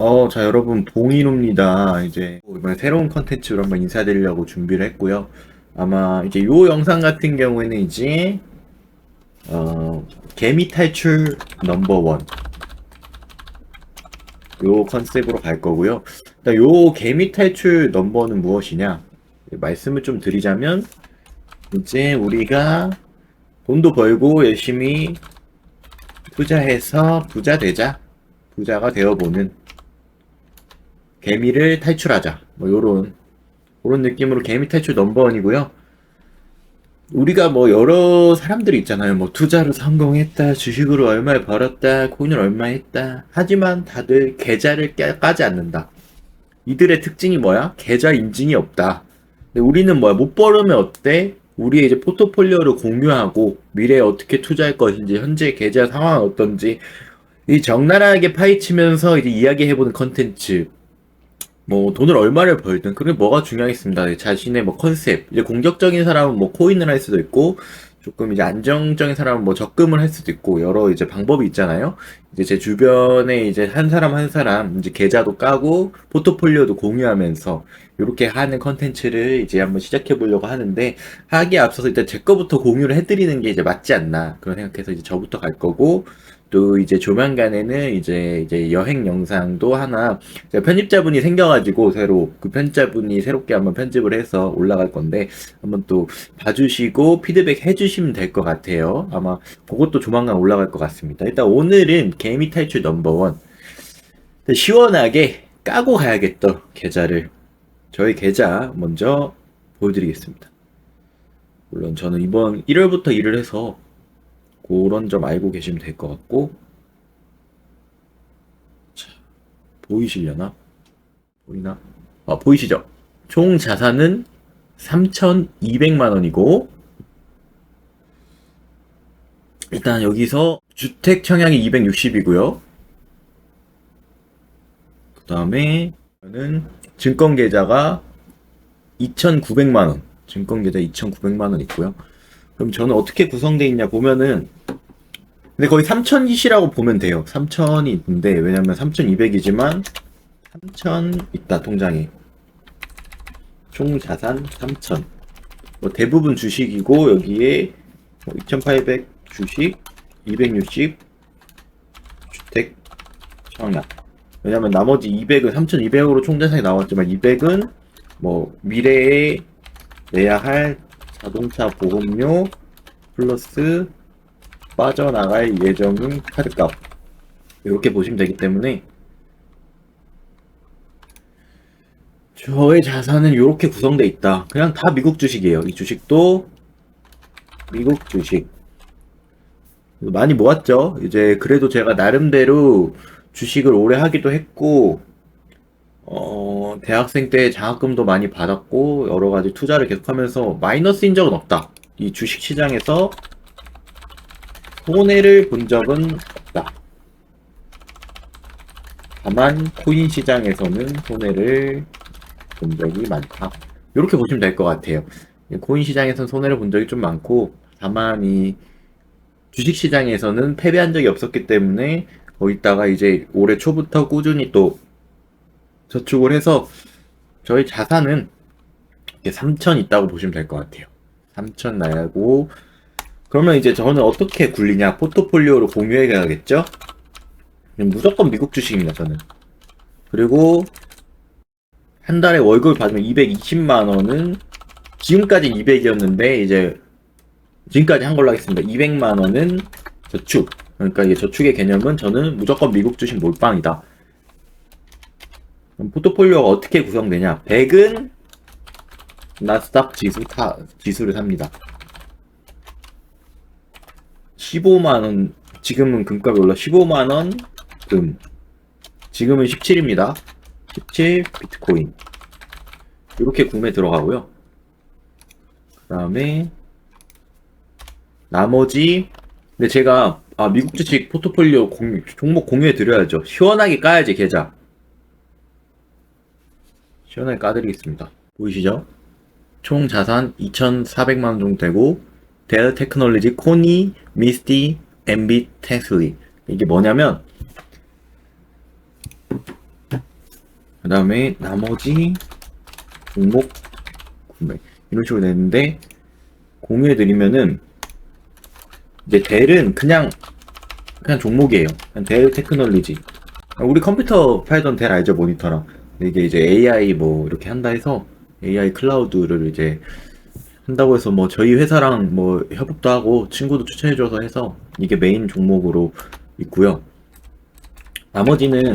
어, 자, 여러분, 봉인호입니다. 이제, 이번에 새로운 컨텐츠로 한번 인사드리려고 준비를 했고요. 아마, 이제 요 영상 같은 경우에는 이제, 어, 개미 탈출 넘버원. 요 컨셉으로 갈 거고요. 일단 요 개미 탈출 넘버는 무엇이냐? 말씀을 좀 드리자면, 이제 우리가 돈도 벌고 열심히 투자해서 부자 되자. 부자가 되어보는 개미를 탈출하자. 뭐 요런 그런 느낌으로 개미 탈출 넘버원이고요. 우리가 뭐 여러 사람들이 있잖아요. 뭐 투자로 성공했다, 주식으로 얼마를 벌었다, 코인을 얼마 했다. 하지만 다들 계좌를 깨- 까지 않는다. 이들의 특징이 뭐야? 계좌 인증이 없다. 근데 우리는 뭐야? 못 벌으면 어때? 우리의 이제 포트폴리오를 공유하고 미래에 어떻게 투자할 것인지, 현재 계좌 상황은 어떤지 이 적나라하게 파헤치면서 이제 이야기해보는 컨텐츠. 뭐 돈을 얼마를 벌든 그게 뭐가 중요하겠습니다. 자신의 뭐 컨셉. 이제 공격적인 사람은 뭐 코인을 할 수도 있고 조금 이제 안정적인 사람은 뭐 적금을 할 수도 있고 여러 이제 방법이 있잖아요. 이제 제 주변에 이제 한 사람 한 사람 이제 계좌도 까고 포트폴리오도 공유하면서 이렇게 하는 컨텐츠를 이제 한번 시작해 보려고 하는데 하기에 앞서서 일단 제 거부터 공유를 해드리는 게 이제 맞지 않나 그런 생각해서 이제 저부터 갈 거고 또 이제 조만간에는 이제 이제 여행 영상도 하나 편집자분이 생겨가지고 새로 그 편집자분이 새롭게 한번 편집을 해서 올라갈 건데 한번 또 봐주시고 피드백 해주시면 될 것 같아요. 아마 그것도 조만간 올라갈 것 같습니다. 일단 오늘은 개미 탈출 넘버원 시원하게 까고 가야겠다 계좌를 저희 계좌 먼저 보여드리겠습니다. 물론 저는 이번 1월부터 일을 해서 그런 점 알고 계시면 될 것 같고 자, 보이시려나? 보이나? 아, 보이시죠? 총 자산은 3,200만 원이고 일단 여기서 주택 청약이 260이고요. 그 다음에 는 증권 계좌가 2,900만 원. 증권 계좌 2,900만 원 있고요. 그럼 저는 어떻게 구성되어 있냐 보면은 근데 거의 3,000이시라고 보면 돼요. 3,000이 있는데 왜냐면 3,200이지만 3,000 있다 통장에 총 자산 3,000. 뭐 대부분 주식이고 여기에 2,800 주식, 260 주택 청약. 왜냐면 나머지 200은 3,200으로 총 자산이 나왔지만 200은 뭐 미래에 내야 할 자동차 보험료 플러스 빠져나갈 예정인 카드값 이렇게 보시면 되기 때문에 저의 자산은 이렇게 구성되어 있다. 그냥 다 미국 주식이에요. 이 주식도 미국 주식. 많이 모았죠. 이제 그래도 제가 나름대로 주식을 오래 하기도 했고 어, 대학생 때 장학금도 많이 받았고, 여러 가지 투자를 계속하면서 마이너스인 적은 없다. 이 주식 시장에서 손해를 본 적은 없다. 다만, 코인 시장에서는 손해를 본 적이 많다. 이렇게 보시면 될 것 같아요. 코인 시장에서는 손해를 본 적이 좀 많고, 다만 이 주식 시장에서는 패배한 적이 없었기 때문에, 거기다가 이제 올해 초부터 꾸준히 또 저축을 해서 저희 자산은 3천 있다고 보시면 될 것 같아요. 3천 나야고 그러면 이제 저는 어떻게 굴리냐 포트폴리오로 공유해 가야겠죠? 무조건 미국 주식입니다 저는. 그리고 한 달에 월급을 받으면 220만 원은 지금까지 200이었는데 이제 지금까지 한 걸로 하겠습니다. 200만 원은 저축. 그러니까 이게 저축의 개념은 저는 무조건 미국 주식 몰빵이다. 포트폴리오가 어떻게 구성되냐? 100은 나스닥 지수 타, 지수를 삽니다. 15만원, 지금은 금값이 올라 15만원 금. 지금은 17입니다. 17 비트코인. 이렇게 구매 들어가고요. 그 다음에, 나머지, 근데 제가, 아, 미국 주식 포트폴리오 공유, 종목 공유해 드려야죠. 시원하게 까야지, 계좌. 시원하게 까드리겠습니다. 보이시죠? 총 자산 2,400만 원 정도 되고 델 테크놀로지, 코니, 미스티, 엠비, 테슬리 이게 뭐냐면 그 다음에 나머지 종목 구매 이런 식으로 되는데 공유해 드리면은 이제 델은 그냥 그냥 종목이에요. 그냥 델 테크놀로지. 우리 컴퓨터 팔던 델 알죠 모니터랑. 이게 이제 AI 뭐 이렇게 한다 해서 AI 클라우드를 이제 한다고 해서 뭐 저희 회사랑 뭐 협업도 하고 친구도 추천해줘서 해서 이게 메인 종목으로 있고요. 나머지는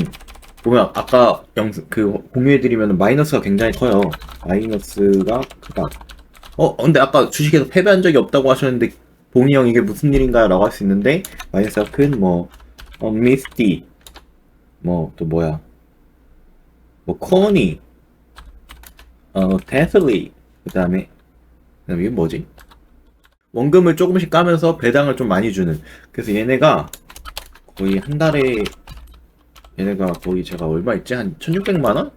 보면 아까 영상 그 공유해드리면 마이너스가 굉장히 커요. 마이너스가 크다. 어 근데 아까 주식에서 패배한 적이 없다고 하셨는데 봉이 형 이게 무슨 일인가라고 할 수 있는데 마이너스가 큰 뭐 어, 미스티 뭐 또 뭐야 뭐 코니 어 테슬리 그 다음에 그 다음에 이게 뭐지 원금을 조금씩 까면서 배당을 좀 많이 주는 그래서 얘네가 거의 한 달에 얘네가 거의 제가 얼마 있지 한 1600만 원?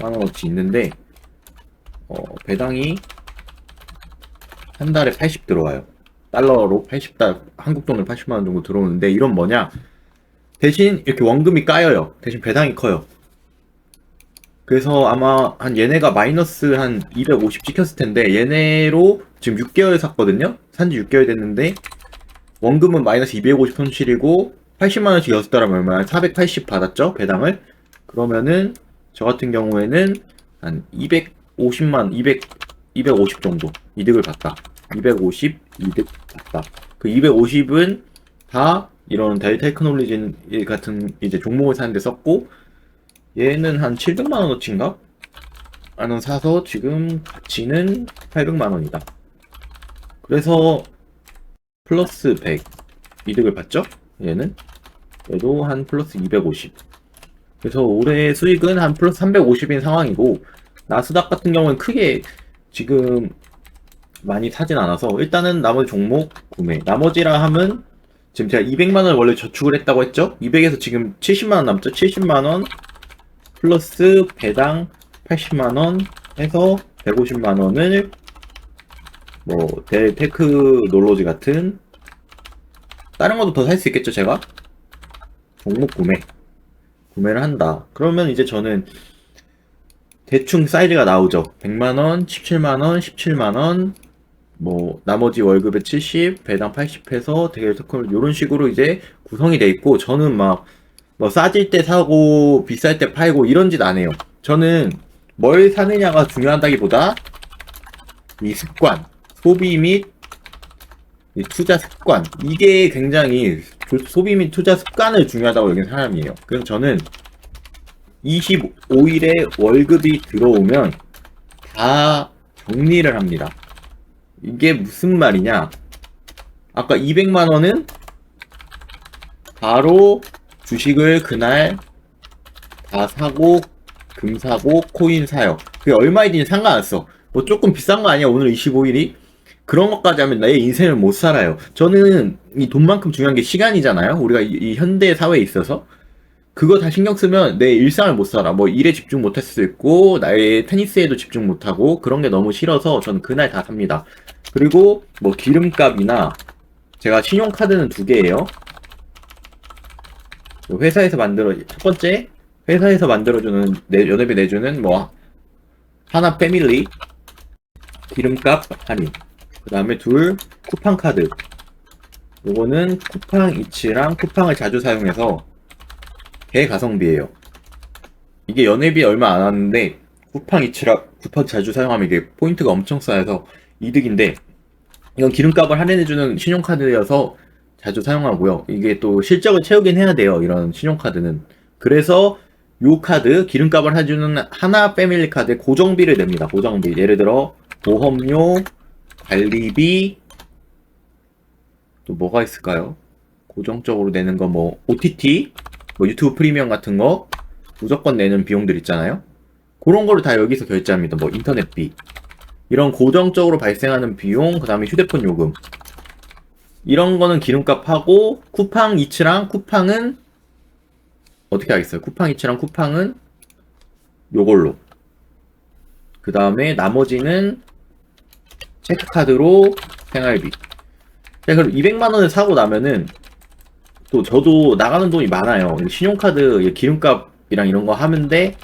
만 원어치 있는데 어 배당이 한 달에 80 들어와요. 달러로 80달, 한국 돈으로 80만 원 정도 들어오는데 이런 뭐냐? 대신 이렇게 원금이 까여요. 대신 배당이 커요. 그래서 아마 한 얘네가 마이너스 한 250 찍혔을 텐데 얘네로 지금 6개월 샀거든요. 산지 6개월 됐는데 원금은 마이너스 250 손실이고 80만 원씩 6달 하면 얼마야? 480 받았죠? 배당을. 그러면은 저 같은 경우에는 한 250만 200 250 정도 이득을 봤다. 250 이득 봤다. 그 250은 다 이런 델 테크놀로지 같은 이제 종목을 사는데 썼고 얘는 한 700만 원어치인가? 나는 사서 지금 가치는 800만 원이다. 그래서 플러스 100 이득을 봤죠? 얘는 얘도 한 플러스 250. 그래서 올해 수익은 한 플러스 350인 상황이고 나스닥 같은 경우는 크게 지금 많이 사진 않아서 일단은 나머지 종목 구매 나머지라 함은 지금 제가 200만원 원래 저축을 했다고 했죠 200에서 지금 70만원 남죠 70만원 플러스 배당 80만원 해서 150만원을 뭐 델 테크놀로지 같은 다른 것도 더 살 수 있겠죠 제가? 종목 구매. 구매를 한다. 그러면 이제 저는 대충 사이즈가 나오죠. 100만원, 17만원, 17만원, 뭐, 나머지 월급에 70, 배당 80 해서 되게 특허를 이런 식으로 이제 구성이 돼 있고, 저는 막, 뭐, 싸질 때 사고, 비쌀 때 팔고, 이런 짓 안 해요. 저는 뭘 사느냐가 중요하다기보다, 이 습관, 소비 및이 투자 습관, 이게 굉장히 소비 및 투자 습관을 중요하다고 여기는 사람이에요. 그래서 저는 25일에 월급이 들어오면 다 정리를 합니다. 이게 무슨 말이냐? 아까 200만 원은 바로 주식을 그날 다 사고 금 사고 코인 사요. 그게 얼마이든지 상관없어. 뭐 조금 비싼 거 아니야 오늘 25일이? 그런 것까지 하면 나의 인생을 못 살아요. 저는 이 돈만큼 중요한 게 시간이잖아요. 우리가 이, 이 현대 사회에 있어서. 그거 다 신경 쓰면 내 일상을 못 살아. 뭐 일에 집중 못 할 수도 있고, 나의 테니스에도 집중 못 하고, 그런 게 너무 싫어서 저는 그날 다 삽니다. 그리고 뭐 기름값이나, 제가 신용카드는 두 개예요. 회사에서 만들어, 첫 번째, 회사에서 만들어주는, 내, 연회비 내주는 뭐, 하나 패밀리, 기름값 할인. 그 다음에 둘, 쿠팡 카드. 요거는 쿠팡 이치랑 쿠팡을 자주 사용해서 대가성비예요. 이게 연회비 얼마 안 하는데 쿠팡 이치라 쿠팡 자주 사용하면 이게 포인트가 엄청 쌓여서 이득인데 이건 기름값을 할인해주는 신용카드여서 자주 사용하고요. 이게 또 실적을 채우긴 해야 돼요. 이런 신용카드는. 그래서 요 카드 기름값을 해주는 하나 패밀리 카드 고정비를 냅니다. 고정비. 예를 들어 보험료, 관리비 또 뭐가 있을까요? 고정적으로 내는 거 뭐 OTT 뭐 유튜브 프리미엄 같은 거 무조건 내는 비용들 있잖아요. 그런 거를 다 여기서 결제합니다. 뭐 인터넷비 이런 고정적으로 발생하는 비용, 그 다음에 휴대폰 요금 이런 거는 기름값 하고 쿠팡 이츠랑 쿠팡은 어떻게 하겠어요? 쿠팡 이츠랑 쿠팡은 요걸로 그 다음에 나머지는 체크카드로 생활비. 자, 그럼 200만 원을 사고 나면은 또 저도 나가는 돈이 많아요. 신용카드 기름값 기름값이랑 이런 거 하는데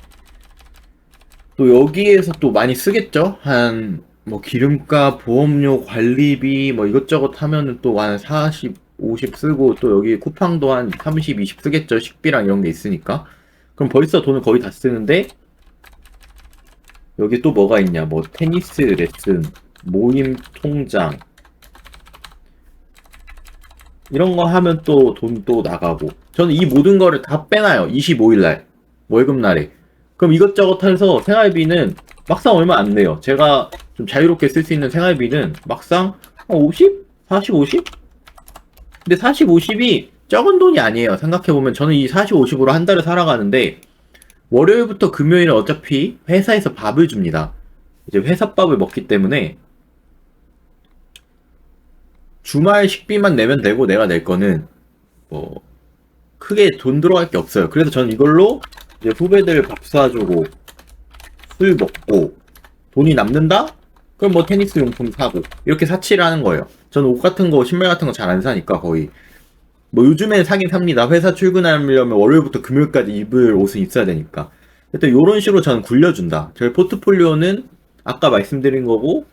또 여기에서 또 많이 쓰겠죠? 한 뭐 기름값, 보험료, 관리비 뭐 이것저것 하면은 또 한 40, 50 쓰고 또 여기 쿠팡도 한 30, 20 쓰겠죠? 식비랑 이런 게 있으니까. 그럼 벌써 돈을 거의 다 쓰는데 여기 또 뭐가 있냐? 뭐 테니스 레슨, 모임 통장 이런 거 하면 또 돈 또 나가고 저는 이 모든 거를 다 빼놔요 25일 날 월급 날에 그럼 이것저것 해서 생활비는 막상 얼마 안 내요 제가 좀 자유롭게 쓸 수 있는 생활비는 막상 한 50? 40, 50? 근데 40, 50이 적은 돈이 아니에요 생각해보면 저는 이 40, 50으로 한 달을 살아가는데 월요일부터 금요일은 어차피 회사에서 밥을 줍니다 이제 회사 밥을 먹기 때문에 주말 식비만 내면 되고 내가 낼 거는 뭐 크게 돈 들어갈 게 없어요. 그래서 저는 이걸로 이제 후배들 밥 사주고 술 먹고 돈이 남는다? 그럼 뭐 테니스 용품 사고 이렇게 사치를 하는 거예요. 저는 옷 같은 거 신발 같은 거 잘 안 사니까 거의 뭐 요즘엔 사긴 삽니다. 회사 출근하려면 월요일부터 금요일까지 입을 옷은 있어야 되니까. 일단 이런 식으로 저는 굴려준다. 저희 포트폴리오는 아까 말씀드린 거고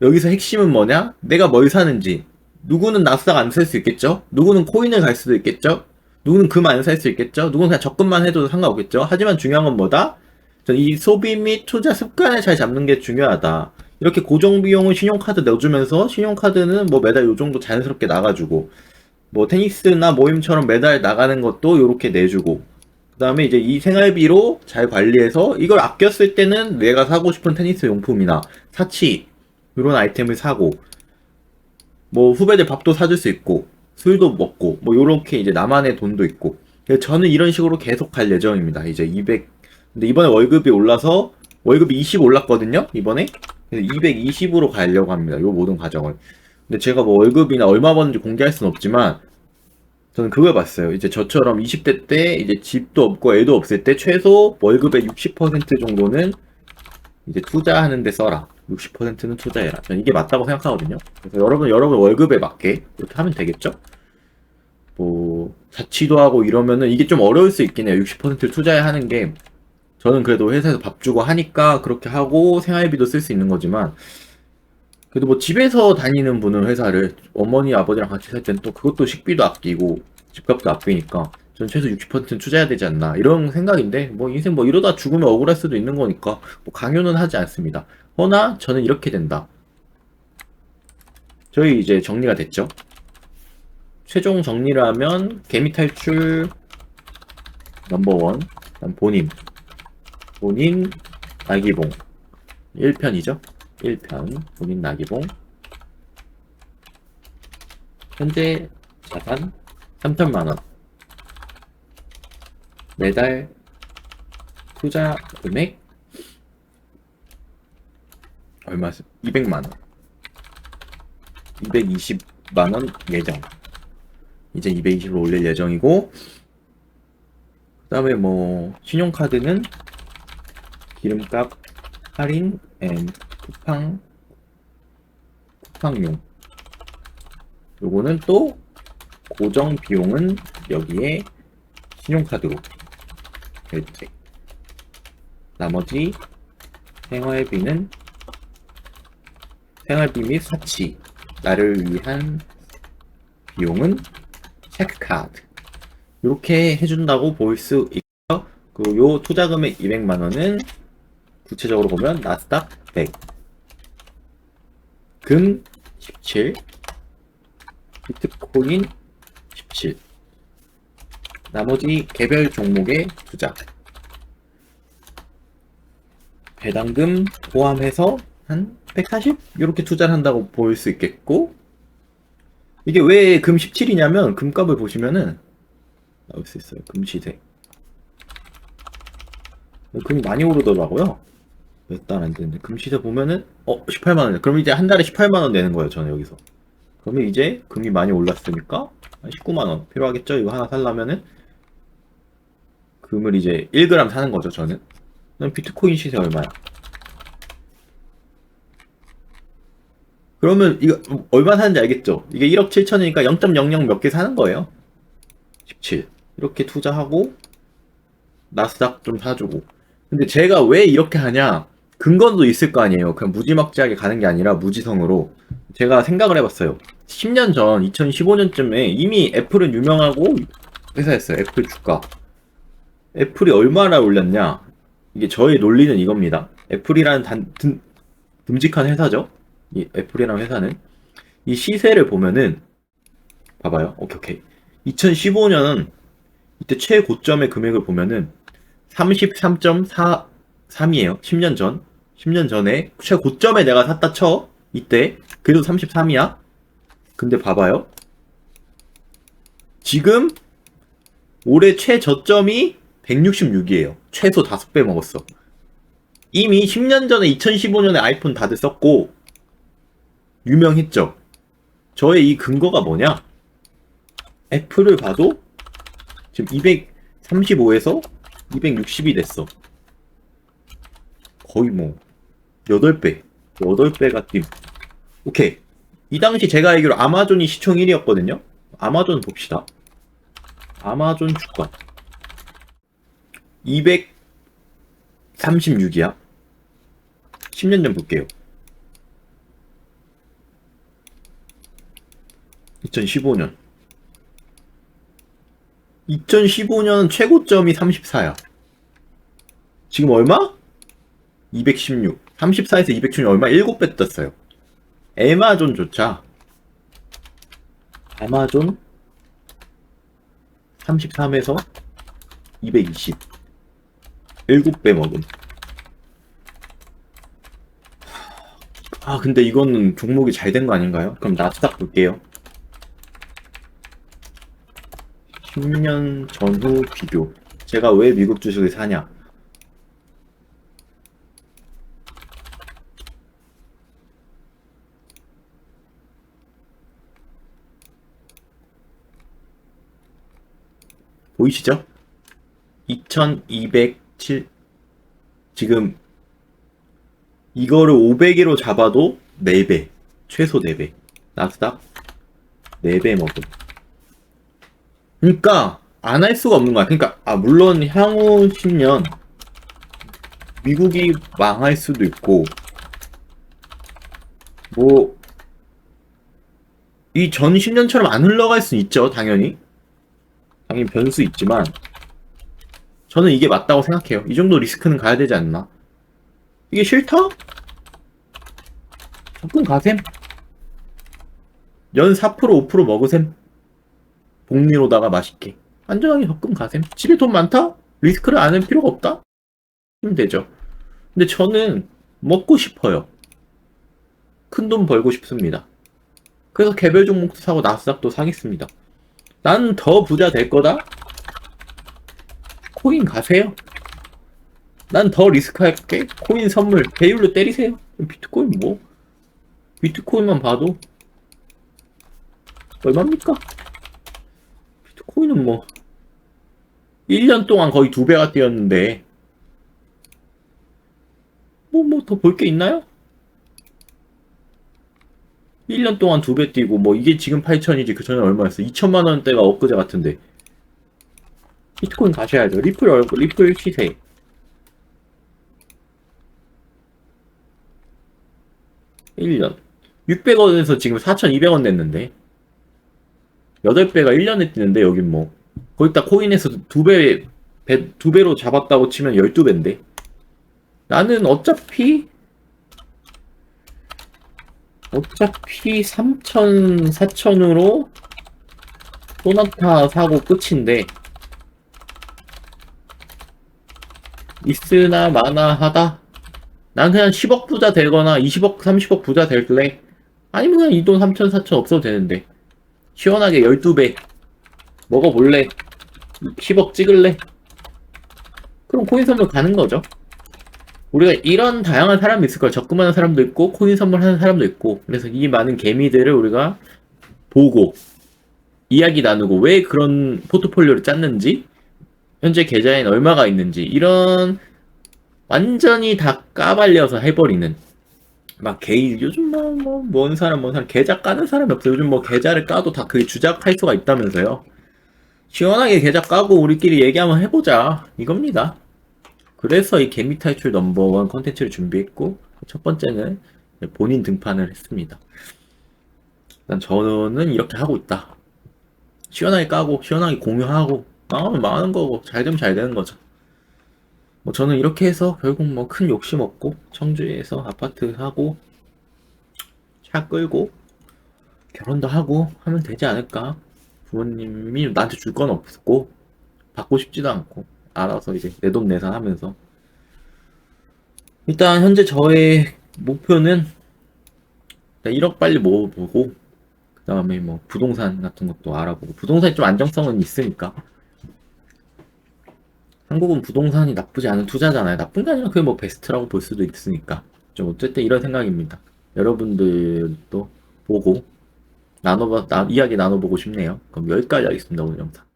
여기서 핵심은 뭐냐? 내가 뭘 사는지. 누구는 나스닥 안 살 수 있겠죠? 누구는 코인을 갈 수도 있겠죠? 누구는 금 안 살 수 있겠죠? 누구는 그냥 적금만 해도 상관없겠죠? 하지만 중요한 건 뭐다? 전이 소비 및 투자 습관을 잘 잡는 게 중요하다. 이렇게 고정 비용을 신용카드 내주면서 신용카드는 뭐 매달 요 정도 자연스럽게 나가주고 뭐 테니스나 모임처럼 매달 나가는 것도 요렇게 내주고 그 다음에 이제 이 생활비로 잘 관리해서 이걸 아꼈을 때는 내가 사고 싶은 테니스 용품이나 사치 이런 아이템을 사고 뭐 후배들 밥도 사줄 수 있고 술도 먹고 뭐 요렇게 이제 나만의 돈도 있고 저는 이런 식으로 계속 갈 예정입니다 이제 200 근데 이번에 월급이 올라서 월급이 20 올랐거든요 이번에 그래서 220으로 가려고 합니다 요 모든 과정을 근데 제가 뭐 월급이나 얼마 버는지 공개할 수는 없지만 저는 그걸 봤어요 이제 저처럼 20대 때 이제 집도 없고 애도 없을 때 최소 월급의 60% 정도는 이제 투자하는 데 써라. 60%는 투자해라. 저는 이게 맞다고 생각하거든요. 그래서 여러분, 여러분 월급에 맞게 이렇게 하면 되겠죠? 뭐, 자취도 하고 이러면은 이게 좀 어려울 수 있긴 해요. 60%를 투자해야 하는 게. 저는 그래도 회사에서 밥 주고 하니까 그렇게 하고 생활비도 쓸 수 있는 거지만, 그래도 뭐 집에서 다니는 분은 회사를 어머니, 아버지랑 같이 살 때는 또 그것도 식비도 아끼고 집값도 아끼니까 전 최소 60%는 투자해야 되지 않나 이런 생각인데 뭐 인생 뭐 이러다 죽으면 억울할 수도 있는 거니까 뭐 강요는 하지 않습니다. 허나 저는 이렇게 된다. 저희 이제 정리가 됐죠. 최종 정리를 하면 개미 탈출 넘버원 본인 본인 나기봉 1편이죠. 1편 본인 나기봉 현재 자산 3천만원 매달 투자 금액 얼마 200만 원. 220만 원 예정. 이제 220으로 올릴 예정이고 그 다음에 뭐 신용카드는 기름값 할인 앤 쿠팡 쿠팡용 요거는 또 고정 비용은 여기에 신용카드로 결제. 나머지 생활비는 생활비 및 사치, 나를 위한 비용은 체크카드. 이렇게 해준다고 볼 수 있고요. 그리고 요 투자금액 200만 원은 구체적으로 보면 나스닥 100, 금 17, 비트코인 17. 나머지 개별 종목의 투자. 배당금 포함해서 한 140? 이렇게 투자를 한다고 볼 수 있겠고, 이게 왜 금 17이냐면, 금값을 보시면은, 나올 수 있어요. 금 시세. 금이 많이 오르더라고요. 몇 달 안 됐는데. 금 시세 보면은, 어, 18만 원. 그럼 이제 한 달에 18만 원 내는 거예요, 저는 여기서. 그러면 이제 금이 많이 올랐으니까, 한 19만 원 필요하겠죠? 이거 하나 살려면은, 금을 이제 1g 사는 거죠, 저는. 그럼 비트코인 시세 얼마야? 그러면 이거 얼마 사는지 알겠죠? 이게 1억 7천이니까 0.00 몇 개 사는 거예요. 17. 이렇게 투자하고 나스닥 좀 사주고. 근데 제가 왜 이렇게 하냐? 근거도 있을 거 아니에요. 그냥 무지막지하게 가는 게 아니라 무지성으로. 제가 생각을 해봤어요. 10년 전, 2015년쯤에 이미 애플은 유명하고 회사였어요. 애플 주가. 애플이 얼마나 올렸냐? 이게 저의 논리는 이겁니다. 애플이라는 단, 듬, 듬직한 회사죠? 이 애플이라는 회사는. 이 시세를 보면은, 봐봐요. 오케이, 오케이. 2015년, 이때 최고점의 금액을 보면은, 33.43이에요. 10년 전. 10년 전에 최고점에 내가 샀다 쳐. 이때. 그래도 33이야. 근데 봐봐요. 지금 올해 최저점이 166이에요. 최소 5배 먹었어. 이미 10년 전에 2015년에 아이폰 다들 썼고 유명했죠. 저의 이 근거가 뭐냐? 애플을 봐도 지금 235에서 260이 됐어. 거의 뭐 8배, 8배가 뛴. 오케이. 이 당시 제가 알기로 아마존이 시총 1위였거든요. 아마존 봅시다. 아마존 주가 236이야. 10년 전 볼게요. 2015년. 2015년 최고점이 34야. 지금 얼마? 216. 34에서 216 얼마? 7배 떴어요. 에마존조차 아마존 33에서 220 7배 먹음 아 근데 이거는 종목이 잘 된 거 아닌가요? 그럼 나스닥 볼게요 10년 전후 비교 제가 왜 미국 주식을 사냐 보이시죠? 2207 지금 이거를 500으로 잡아도 4배 최소 4배. 나스닥 4배 먹음. 그러니까 안 할 수가 없는 거야. 그러니까 아 물론 향후 10년 미국이 망할 수도 있고 뭐 이 전 10년처럼 안 흘러갈 수 있죠 당연히 당연히 변수 있지만 저는 이게 맞다고 생각해요. 이 정도 리스크는 가야 되지 않나? 이게 싫다? 접근 가셈. 연 4% 5% 먹으셈. 복리로다가 맛있게. 안전하게 접근 가셈. 집에 돈 많다? 리스크를 안 할 필요가 없다? 하면 되죠. 근데 저는 먹고 싶어요. 큰 돈 벌고 싶습니다. 그래서 개별 종목도 사고 나스닥도 사겠습니다. 난 더 부자 될 거다? 코인 가세요. 난 더 리스크 할게. 코인 선물 배율로 때리세요. 비트코인 뭐? 비트코인만 봐도 얼마입니까? 비트코인은 뭐 1년 동안 거의 두 배가 뛰었는데 뭐 뭐 더 볼 게 있나요? 1년 동안 두 배 뛰고 뭐 이게 지금 8천이지 그 전에 얼마였어? 2천만 원대가 엊그제 같은데 비트코인 가셔야죠. 리플 얼굴, 리플 시세. (1년) 600원에서 지금 4,200원 냈는데 8배가 1년에 뛰는데 여긴 뭐 거기다 코인에서 두배 배, 두 배로 잡았다고 치면 12배인데 나는 어차피 어차피 3천 4천으로 소나타 사고 끝인데 있으나 마나 하다. 난 그냥 10억 부자 되거나 20억, 30억 부자 될래. 아니면 그냥 이 돈 3천, 4천 없어도 되는데. 시원하게 12배. 먹어볼래. 10억 찍을래. 그럼 코인 선물 가는 거죠. 우리가 이런 다양한 사람이 있을 거야. 적금하는 사람도 있고, 코인 선물하는 사람도 있고. 그래서 이 많은 개미들을 우리가 보고, 이야기 나누고, 왜 그런 포트폴리오를 짰는지, 현재 계좌엔 얼마가 있는지 이런 완전히 다 까발려서 해버리는 막 개인 요즘 뭐뭔 사람 뭔 사람 계좌 까는 사람이 없어요. 요즘 뭐 계좌를 까도 다 그게 주작할 수가 있다면서요. 시원하게 계좌 까고 우리끼리 얘기 한번 해보자. 이겁니다. 그래서 이 개미 탈출 넘버원 컨텐츠를 준비했고, 첫 번째는 본인 등판을 했습니다. 일단 저는 이렇게 하고 있다. 시원하게 까고, 시원하게 공유하고, 망하면 망하는 거고, 잘 되면 잘 되는 거죠. 뭐 저는 이렇게 해서 결국 뭐 큰 욕심 없고, 청주에서 아파트 하고, 차 끌고, 결혼도 하고 하면 되지 않을까. 부모님이 나한테 줄 건 없고, 받고 싶지도 않고, 알아서 이제 내돈 내산 하면서. 일단 현재 저의 목표는 1억 빨리 모아보고, 그 다음에 뭐 부동산 같은 것도 알아보고, 부동산이 좀 안정성은 있으니까. 한국은 부동산이 나쁘지 않은 투자잖아요. 나쁜 게 아니라 그게 뭐 베스트라고 볼 수도 있으니까. 좀 어쨌든 이런 생각입니다. 여러분들도 보고, 나눠봐, 나, 이야기 나눠보고 싶네요. 그럼 여기까지 하겠습니다, 오늘 영상.